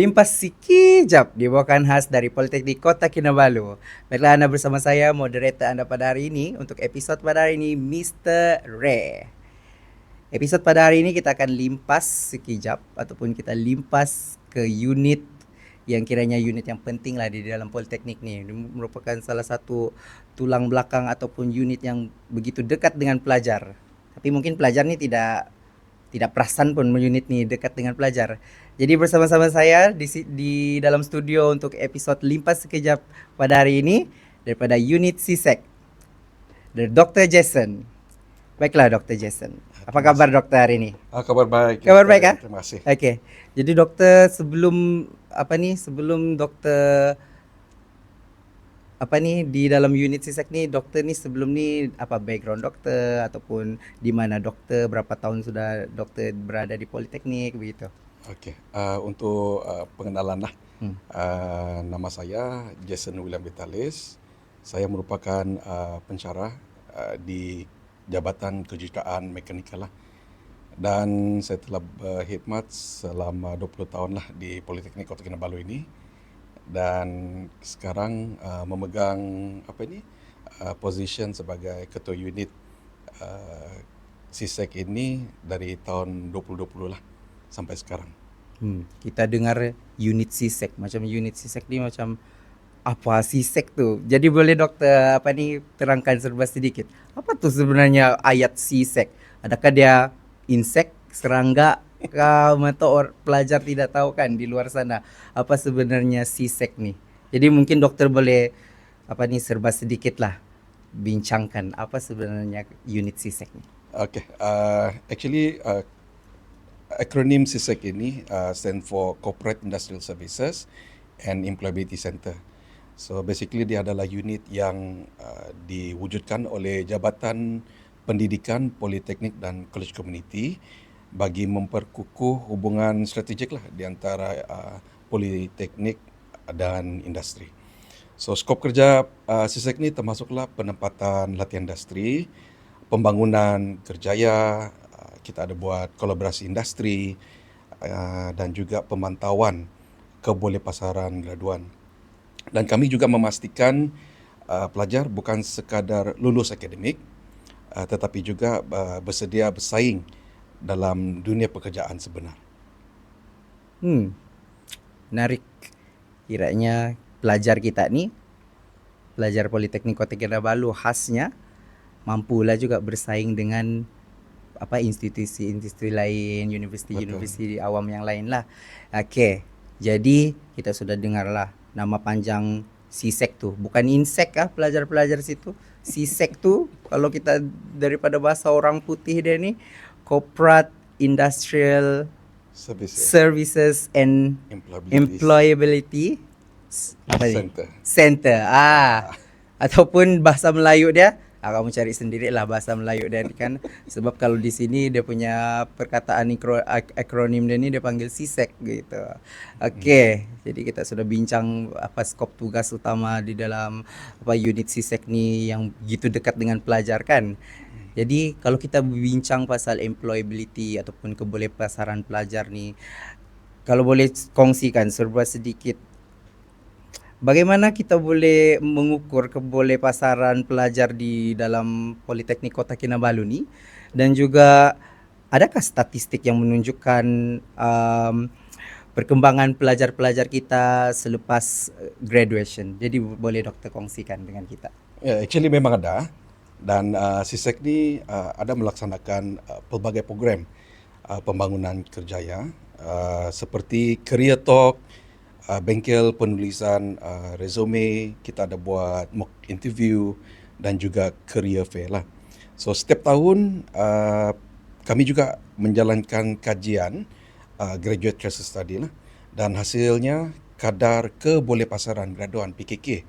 Limpas Sikijap dibawakan khas dari Politeknik Kota Kinabalu. Baiklah anda bersama saya, moderator anda pada hari ini untuk episod pada hari ini, Mr. Ray. Episod pada hari ini kita akan limpas sekejap ataupun kita limpas ke unit yang kiranya unit yang penting lah di dalam politeknik ni. Dia merupakan salah satu tulang belakang ataupun unit yang begitu dekat dengan pelajar. Tapi mungkin pelajar ni tidak tidak perasan pun unit ni dekat dengan pelajar. Jadi bersama-sama saya di, di dalam studio untuk episod Limpas Sekejap pada hari ini daripada unit CSEC. Dari Dr. Jason. Baiklah Dr. Jason. Apa khabar doktor hari ini? Ah, kabar baik. Kabar baik ah? Terima kasih. Okey. Jadi doktor sebelum apa ni sebelum doktor apa ni di dalam unit sisek ni doktor ni sebelum ni apa background doktor ataupun di mana doktor berapa tahun sudah doktor berada di politeknik begitu. Okey. Uh, untuk uh, pengenalan lah. Hmm. Uh, nama saya Jason William Vitalis. Saya merupakan uh, pensyarah uh, di Jabatan Kejuruteraan Mekanikal lah. Dan saya telah berkhidmat selama 20 tahun lah di Politeknik Kota Kinabalu ini. Dan sekarang uh, memegang apa ini uh, position sebagai ketua unit uh, CSEC ini dari tahun 2020 lah sampai sekarang. Hmm. Kita dengar unit CSEC macam unit CSEC ni macam apa CSEC tu. Jadi boleh doktor apa ni terangkan serba sedikit. Apa tu sebenarnya ayat CSEC? Adakah dia insek, serangga, kau mata or, pelajar tidak tahu kan di luar sana apa sebenarnya CSEC ni. Jadi mungkin doktor boleh apa ni serba sedikit lah bincangkan apa sebenarnya unit CSEC ni. Okay, uh, actually uh, akronim CSEC ini uh, stand for Corporate Industrial Services and Employability Center. So basically dia adalah unit yang uh, diwujudkan oleh Jabatan Pendidikan Politeknik dan College Community bagi memperkukuh hubungan strategik lah di antara uh, politeknik dan industri. So skop kerja uh, SISEC ni termasuklah penempatan latihan industri, pembangunan kerjaya, uh, kita ada buat kolaborasi industri uh, dan juga pemantauan kebolehpasaran graduan dan kami juga memastikan uh, pelajar bukan sekadar lulus akademik uh, tetapi juga uh, bersedia bersaing dalam dunia pekerjaan sebenar. Hmm. Menarik. Kiranya pelajar kita ni pelajar Politeknik Kota Kinabalu khasnya mampulah juga bersaing dengan apa institusi-institusi lain, universiti-universiti awam yang lain lah. Okey. Jadi kita sudah dengarlah nama panjang CSEC tu. Bukan insek ah pelajar-pelajar situ. CSEC tu kalau kita daripada bahasa orang putih dia ni Corporate Industrial Services, Services and Employability, Employability? Center. Center. Ah. Ataupun bahasa Melayu dia Ah, kamu cari sendirilah bahasa Melayu dia ni kan sebab kalau di sini dia punya perkataan ikro, ak- akronim dia ni dia panggil CSEC gitu. Okey, hmm. jadi kita sudah bincang apa skop tugas utama di dalam apa unit CSEC ni yang gitu dekat dengan pelajar kan. Jadi kalau kita bincang pasal employability ataupun kebolehpasaran pelajar ni kalau boleh kongsikan serba sedikit Bagaimana kita boleh mengukur kebolehpasaran pelajar di dalam Politeknik Kota Kinabalu ni dan juga adakah statistik yang menunjukkan um, perkembangan pelajar-pelajar kita selepas graduation. Jadi boleh doktor kongsikan dengan kita. Yeah, actually memang ada dan uh, SISEC ni uh, ada melaksanakan uh, pelbagai program uh, pembangunan kerjaya uh, seperti career talk uh, bengkel penulisan uh, resume, kita ada buat mock interview dan juga career fair lah. So setiap tahun uh, kami juga menjalankan kajian uh, graduate case study lah dan hasilnya kadar kebolehpasaran graduan PKK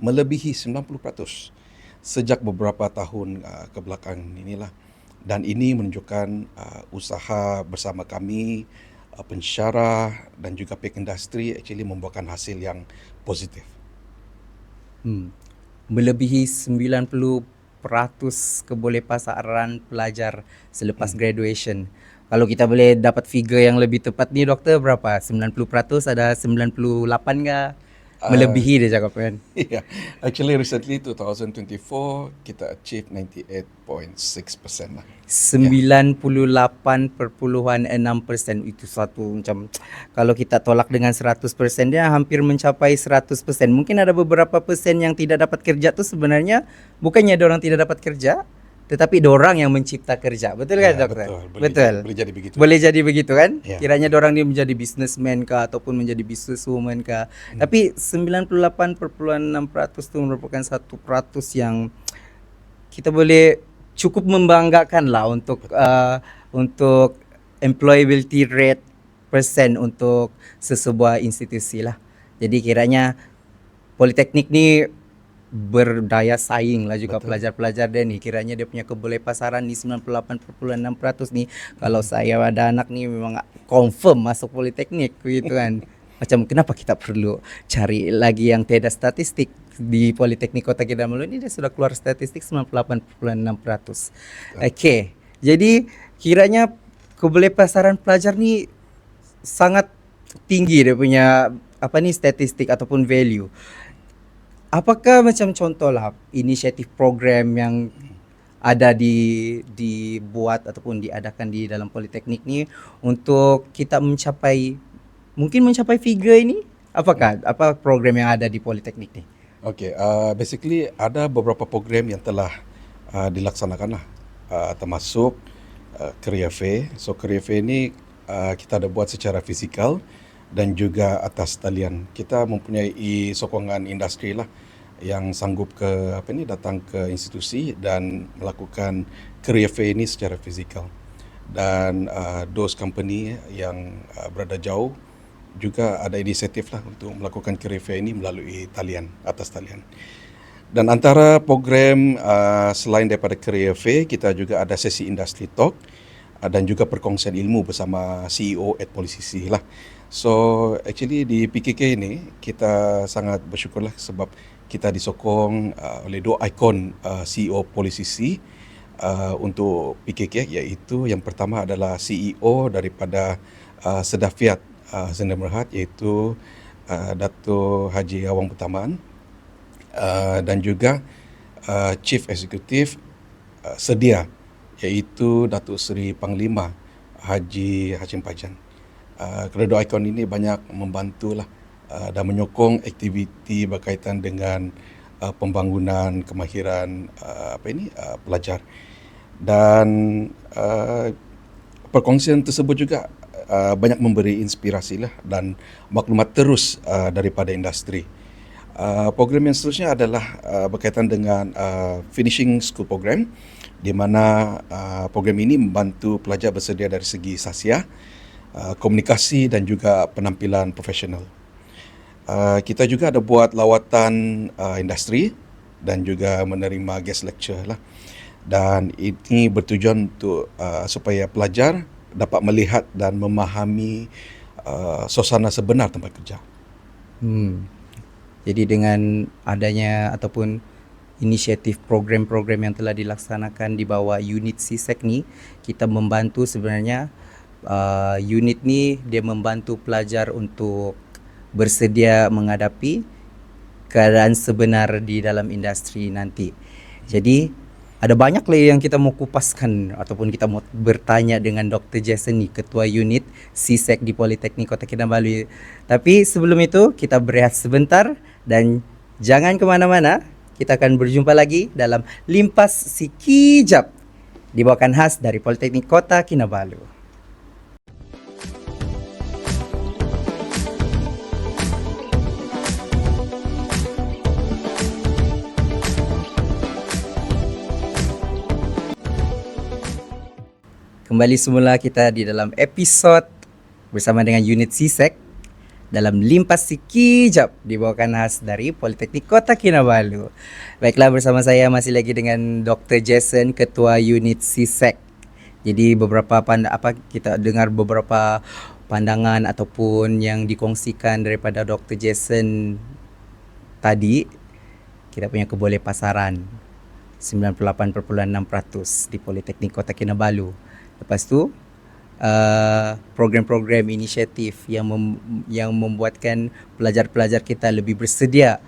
melebihi 90% sejak beberapa tahun uh, ke belakang inilah dan ini menunjukkan uh, usaha bersama kami uh, pensyarah dan juga pihak industri actually membuahkan hasil yang positif. Hmm. Melebihi 90% kebolehpasaran pelajar selepas hmm. graduation. Kalau kita boleh dapat figure yang lebih tepat ni doktor berapa? 90% ada 98 kah? Melebihi dia cakap kan. yeah. Actually recently 2024 kita achieve 98.6% lah. 98.6% itu satu macam kalau kita tolak dengan 100% dia hampir mencapai 100%. Mungkin ada beberapa persen yang tidak dapat kerja tu sebenarnya bukannya ada orang tidak dapat kerja tetapi orang yang mencipta kerja. Betul kan dokter? betul. Boleh betul. jadi- boleh jadi begitu. Boleh jadi begitu kan? Ya. Kiranya orang ni menjadi businessman kah ataupun menjadi businesswoman kah. Hmm. Tapi 98.6% itu merupakan satu peratus yang kita boleh cukup membanggakan lah untuk uh, untuk employability rate persen untuk sesebuah institusi lah. Jadi kiranya politeknik ni berdaya saing lah juga pelajar-pelajar dia ni kiranya dia punya keboleh pasaran ni 98.6% ni kalau saya ada anak ni memang confirm masuk politeknik begitu kan macam kenapa kita perlu cari lagi yang tiada statistik di Politeknik Kota Kinabalu ini dia sudah keluar statistik 98.6%. Okey. Jadi kiranya keboleh pasaran pelajar ni sangat tinggi dia punya apa ni statistik ataupun value. Apakah macam contohlah inisiatif program yang ada di dibuat ataupun diadakan di dalam politeknik ni untuk kita mencapai mungkin mencapai figure ini? Apakah apa program yang ada di politeknik ni? Okay, uh, basically ada beberapa program yang telah uh, dilaksanakan lah, uh, termasuk uh, Career Fair. So Career Fair ni uh, kita ada buat secara fizikal dan juga atas talian. Kita mempunyai sokongan industri lah yang sanggup ke apa ni datang ke institusi dan melakukan Career Fair ini secara fizikal. Dan uh, those company yang uh, berada jauh juga ada inisiatif lah untuk melakukan career fair ini melalui talian atas talian. Dan antara program uh, selain daripada career fair kita juga ada sesi industry talk uh, dan juga perkongsian ilmu bersama CEO at Polisisi lah. So actually di PKK ini kita sangat bersyukurlah sebab kita disokong uh, oleh dua ikon uh, CEO Polisisi uh, untuk PKK iaitu yang pertama adalah CEO daripada uh, Sedafiat uh, Sdn Berhad iaitu uh, Dato Haji Awang Putamaan uh, dan juga uh, Chief Executive uh, Sedia iaitu Datuk Seri Panglima Haji Hashim Pajan. Uh, kedua ikon ini banyak membantulah uh, dan menyokong aktiviti berkaitan dengan uh, pembangunan kemahiran uh, apa ini uh, pelajar dan uh, perkongsian tersebut juga uh, banyak memberi inspirasi lah dan maklumat terus uh, daripada industri. Uh, program yang seterusnya adalah uh, berkaitan dengan uh, finishing school program di mana uh, program ini membantu pelajar bersedia dari segi sasia, uh, komunikasi dan juga penampilan profesional. Uh, kita juga ada buat lawatan uh, industri dan juga menerima guest lecture lah. Dan ini bertujuan untuk uh, supaya pelajar dapat melihat dan memahami uh, suasana sebenar tempat kerja. Hmm. Jadi dengan adanya ataupun inisiatif program-program yang telah dilaksanakan di bawah unit CSEC ni, kita membantu sebenarnya uh, unit ni dia membantu pelajar untuk bersedia menghadapi keadaan sebenar di dalam industri nanti. Jadi ada banyak lagi yang kita mau kupaskan ataupun kita mau bertanya dengan Dr. Jason ni, Ketua Unit CSEC di Politeknik Kota Kinabalu. Tapi sebelum itu, kita berehat sebentar dan jangan ke mana-mana. Kita akan berjumpa lagi dalam Limpas Sikijap dibawakan khas dari Politeknik Kota Kinabalu. Kembali semula kita di dalam episod bersama dengan unit CSEC dalam Limpas Sikijap dibawakan khas dari Politeknik Kota Kinabalu. Baiklah bersama saya masih lagi dengan Dr. Jason Ketua Unit CSEC. Jadi beberapa pand apa kita dengar beberapa pandangan ataupun yang dikongsikan daripada Dr. Jason tadi kita punya keboleh pasaran 98.6% di Politeknik Kota Kinabalu. Lepas tu uh, program-program inisiatif yang mem, yang membuatkan pelajar-pelajar kita lebih bersedia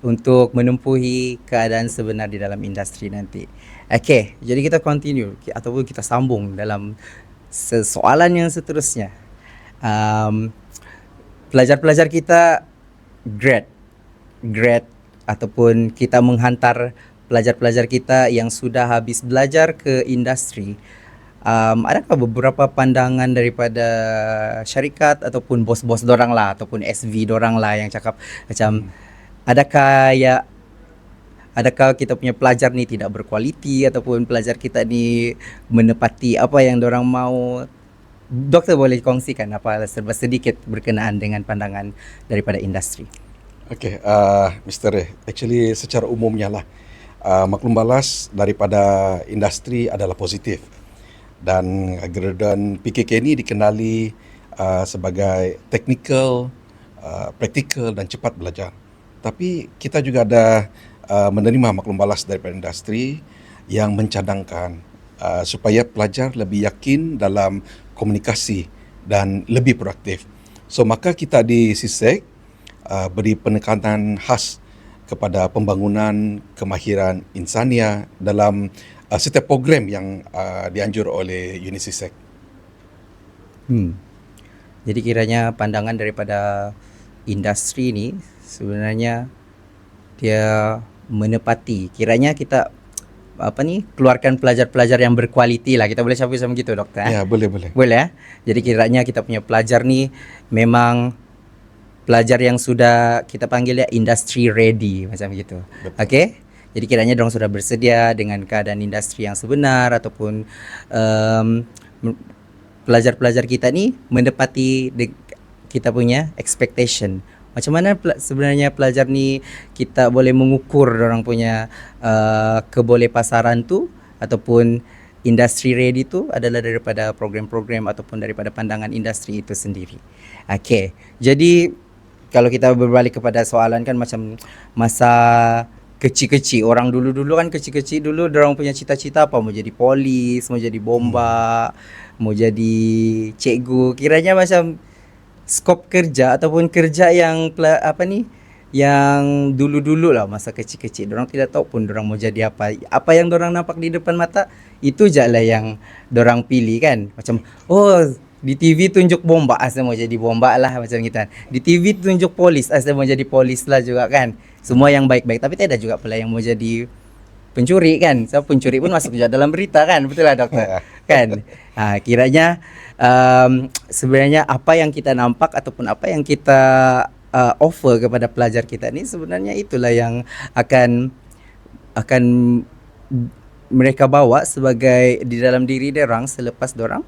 untuk menempuhi keadaan sebenar di dalam industri nanti. Okey, jadi kita continue ataupun kita sambung dalam soalan yang seterusnya. Um, pelajar-pelajar kita grad grad ataupun kita menghantar pelajar-pelajar kita yang sudah habis belajar ke industri um, adakah beberapa pandangan daripada syarikat ataupun bos-bos dorang lah ataupun SV dorang lah yang cakap macam adakah ya adakah kita punya pelajar ni tidak berkualiti ataupun pelajar kita ni menepati apa yang dorang mau doktor boleh kongsikan apa serba sedikit berkenaan dengan pandangan daripada industri Okay, uh, Mr. Ray, actually secara umumnya lah, uh, maklum balas daripada industri adalah positif. Dan graduan PKK ini dikenali uh, sebagai technical, uh, practical dan cepat belajar. Tapi kita juga ada uh, menerima maklum balas daripada industri yang mencadangkan uh, supaya pelajar lebih yakin dalam komunikasi dan lebih proaktif. So maka kita di SISEC uh, beri penekanan khas kepada pembangunan kemahiran insania dalam uh, setiap program yang uh, dianjur oleh Unisisek. Hmm. Jadi kiranya pandangan daripada industri ni sebenarnya dia menepati. Kiranya kita apa ni keluarkan pelajar-pelajar yang berkualiti lah. Kita boleh capai sama gitu doktor. eh? Ya, boleh boleh. Boleh ya. Jadi kiranya kita punya pelajar ni memang pelajar yang sudah kita panggil ya industry ready macam gitu. Okey. Jadi kiranya dorang sudah bersedia dengan keadaan industri yang sebenar ataupun um, pelajar-pelajar kita ni menepati de- kita punya expectation. Macam mana pel- sebenarnya pelajar ni kita boleh mengukur orang punya uh, keboleh pasaran tu ataupun industri ready tu adalah daripada program-program ataupun daripada pandangan industri itu sendiri. Okey. Jadi kalau kita berbalik kepada soalan kan macam masa kecil-kecil. Orang dulu-dulu kan kecil-kecil dulu orang punya cita-cita apa? Mau jadi polis, mau jadi bomba, mau jadi cikgu. Kiranya macam skop kerja ataupun kerja yang apa ni? Yang dulu-dulu lah masa kecil-kecil. Orang tidak tahu pun orang mau jadi apa. Apa yang orang nampak di depan mata itu je lah yang orang pilih kan. Macam oh di TV tunjuk bomba ah, saya mau jadi bomba lah macam gitu kan. Di TV tunjuk polis ah, saya mau jadi polis lah juga kan. Semua yang baik-baik tapi tidak juga pula yang mau jadi pencuri kan. So pencuri pun masuk juga dalam berita kan. Betul lah dokter kan? Ha, kiranya um, sebenarnya apa yang kita nampak ataupun apa yang kita uh, offer kepada pelajar kita ni sebenarnya itulah yang akan akan mereka bawa sebagai di dalam diri orang selepas orang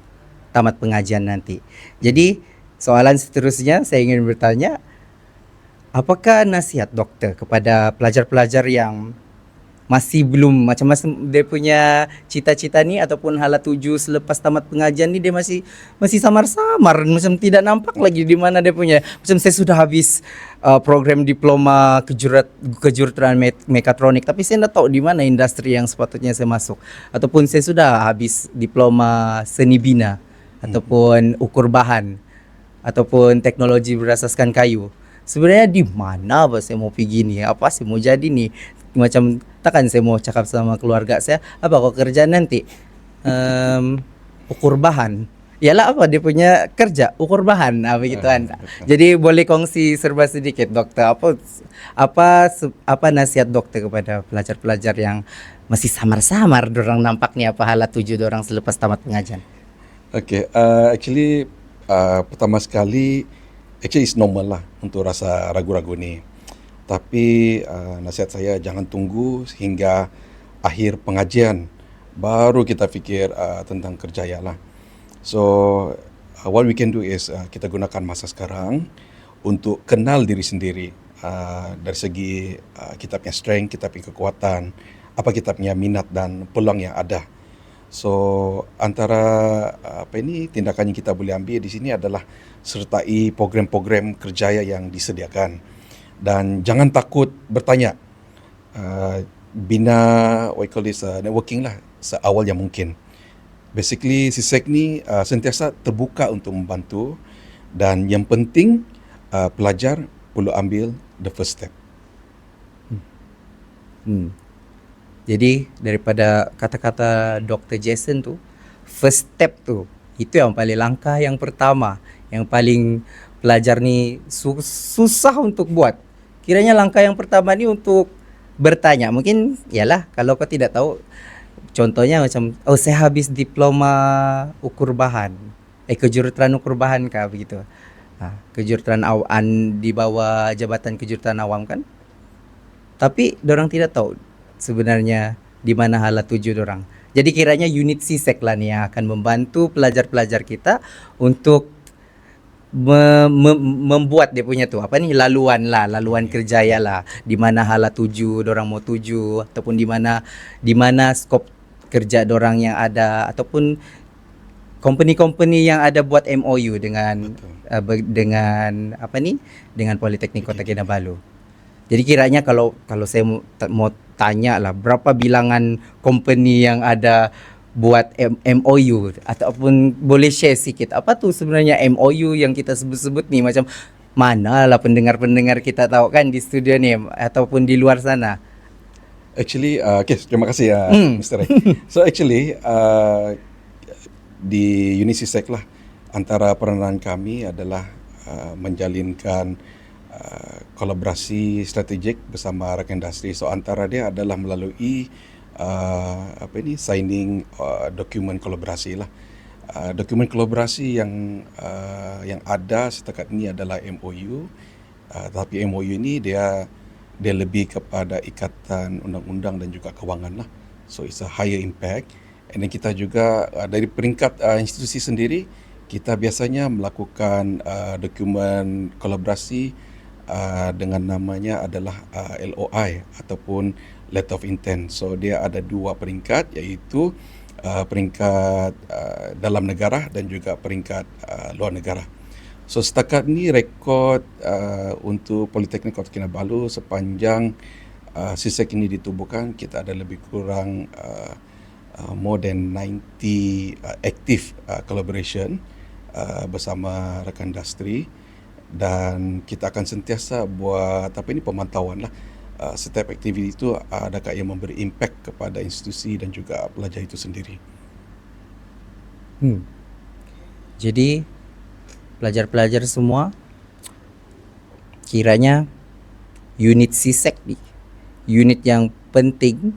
tamat pengajian nanti. Jadi soalan seterusnya saya ingin bertanya apakah nasihat doktor kepada pelajar-pelajar yang masih belum macam masa dia punya cita-cita ni ataupun hala tuju selepas tamat pengajian ni dia masih masih samar-samar macam tidak nampak lagi di mana dia punya. Macam saya sudah habis uh, program diploma kejurat kejuruteraan me- mekatronik tapi saya tidak tahu di mana industri yang sepatutnya saya masuk. Ataupun saya sudah habis diploma seni bina ataupun ukur bahan ataupun teknologi berasaskan kayu. Sebenarnya di mana apa saya mau pergi ni? Apa saya mau jadi ni? Macam takkan saya mau cakap sama keluarga saya, apa kau kerja nanti? Um, ukur bahan. Yalah apa dia punya kerja ukur bahan apa gitu kan. Jadi boleh kongsi serba sedikit dokter apa apa apa nasihat dokter kepada pelajar-pelajar yang masih samar-samar dorang nampaknya apa hala tuju dorang selepas tamat pengajian. Okay, uh, actually uh, pertama sekali actually it's normal lah untuk rasa ragu-ragu ni. Tapi uh, nasihat saya jangan tunggu hingga akhir pengajian baru kita fikir uh, tentang kerjaya lah. So uh, what we can do is uh, kita gunakan masa sekarang untuk kenal diri sendiri uh, dari segi uh, kita punya strength, kita punya kekuatan, apa kita punya minat dan peluang yang ada. So antara uh, apa ini tindakan yang kita boleh ambil di sini adalah sertai program-program kerjaya yang disediakan dan jangan takut bertanya. Uh, bina what call this uh, networking lah seawal yang mungkin. Basically CSEC ni uh, sentiasa terbuka untuk membantu dan yang penting uh, pelajar perlu ambil the first step. Hmm. Jadi daripada kata-kata Dr. Jason tu, first step tu, itu yang paling langkah yang pertama, yang paling pelajar ni su- susah untuk buat. Kiranya langkah yang pertama ni untuk bertanya. Mungkin yalah kalau kau tidak tahu contohnya macam oh saya habis diploma ukur bahan. Eh kejuruteraan ukur bahan kah begitu. Ha, kejuruteraan awan di bawah jabatan kejuruteraan awam kan? Tapi orang tidak tahu sebenarnya di mana hala tuju orang. Jadi kiranya unit CSEC lah ni yang akan membantu pelajar-pelajar kita untuk me, me, membuat dia punya tu apa ni laluan lah, laluan kerjaya lah di mana hala tuju orang mau tuju ataupun di mana di mana skop kerja orang yang ada ataupun company-company yang ada buat MOU dengan Betul. uh, dengan apa ni dengan Politeknik Kota Kinabalu. Jadi kiranya kalau kalau saya mau tanya lah berapa bilangan company yang ada buat M- MOU ataupun boleh share sikit apa tu sebenarnya MOU yang kita sebut-sebut ni macam mana lah pendengar-pendengar kita tahu kan di studio ni ataupun di luar sana. Actually, uh, okay, terima kasih uh, Hmm. Mr. Ray. So actually, uh, di Unisisek lah, antara peranan kami adalah uh, menjalinkan uh, kolaborasi strategik bersama rakan industri. So antara dia adalah melalui uh, apa ini signing uh, dokumen kolaborasi lah. Uh, dokumen kolaborasi yang uh, yang ada setakat ini adalah MOU. Uh, tapi MOU ini dia dia lebih kepada ikatan undang-undang dan juga kewangan lah. So it's a higher impact. And then kita juga uh, dari peringkat uh, institusi sendiri kita biasanya melakukan uh, dokumen kolaborasi uh, dengan namanya adalah uh, LOI ataupun letter of intent. So dia ada dua peringkat iaitu uh, peringkat uh, dalam negara dan juga peringkat uh, luar negara. So setakat ni rekod uh, untuk Politeknik Kota Kinabalu sepanjang uh, sisek ini ditubuhkan kita ada lebih kurang uh, uh, more than 90 uh, active uh, collaboration uh, bersama rakan industri dan kita akan sentiasa buat apa ini pemantauan lah uh, setiap aktiviti itu adakah yang memberi impact kepada institusi dan juga pelajar itu sendiri. Hmm. Jadi pelajar-pelajar semua kiranya unit CSEC ni unit yang penting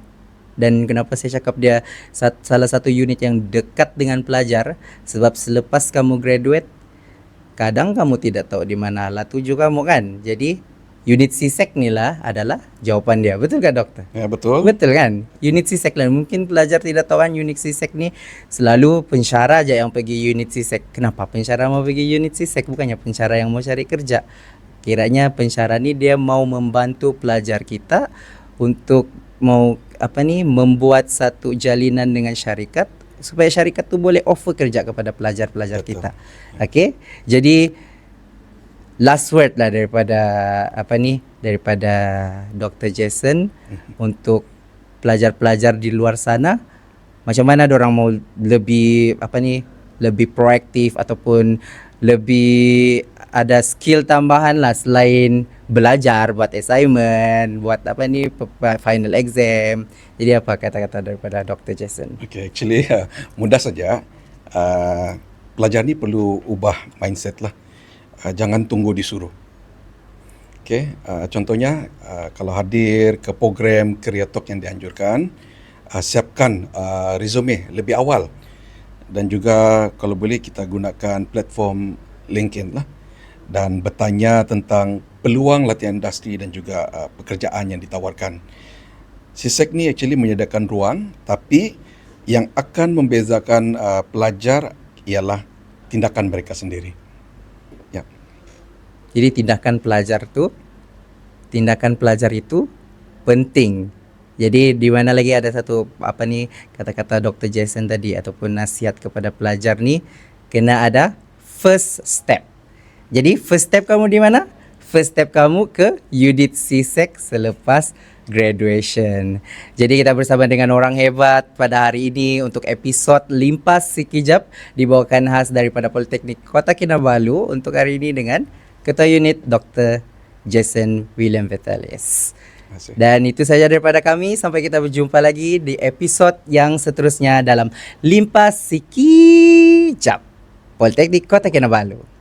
dan kenapa saya cakap dia salah satu unit yang dekat dengan pelajar sebab selepas kamu graduate kadang kamu tidak tahu di mana lah tuju kamu kan. Jadi unit CSEC ni lah adalah jawapan dia. Betul kan doktor? Ya betul. Betul kan? Unit CSEC lah. Mungkin pelajar tidak tahu kan unit CSEC ni selalu pensyarah aja yang pergi unit CSEC. Kenapa pensyarah mau pergi unit CSEC? Bukannya pensyarah yang mau cari kerja. Kiranya pensyarah ni dia mau membantu pelajar kita untuk mau apa ni membuat satu jalinan dengan syarikat supaya syarikat tu boleh offer kerja kepada pelajar-pelajar Betul. kita. Okey. Jadi last word lah daripada apa ni daripada Dr. Jason untuk pelajar-pelajar di luar sana macam mana orang mau lebih apa ni lebih proaktif ataupun lebih ada skill tambahan lah selain belajar buat assignment buat apa ni final exam jadi apa kata-kata daripada Dr. Jason Okay, actually uh, mudah saja. Uh, pelajar ni perlu ubah mindset lah. Uh, jangan tunggu disuruh. Okay, uh, contohnya uh, kalau hadir ke program Career Talk yang dianjurkan, uh, siapkan uh, resume lebih awal. Dan juga kalau boleh kita gunakan platform LinkedIn lah. Dan bertanya tentang peluang latihan industri dan juga uh, pekerjaan yang ditawarkan. CSEC ni actually menyediakan ruang tapi yang akan membezakan uh, pelajar ialah tindakan mereka sendiri. Ya. Jadi tindakan pelajar tu tindakan pelajar itu penting. Jadi di mana lagi ada satu apa ni kata-kata Dr. Jason tadi ataupun nasihat kepada pelajar ni kena ada first step. Jadi first step kamu di mana? First step kamu ke unit CSEC selepas graduation. Jadi kita bersama dengan orang hebat pada hari ini untuk episod Limpas Sikijap dibawakan khas daripada Politeknik Kota Kinabalu untuk hari ini dengan Ketua Unit Dr. Jason William Vitalis. Dan itu saja daripada kami. Sampai kita berjumpa lagi di episod yang seterusnya dalam Limpas Sikijap Politeknik Kota Kinabalu.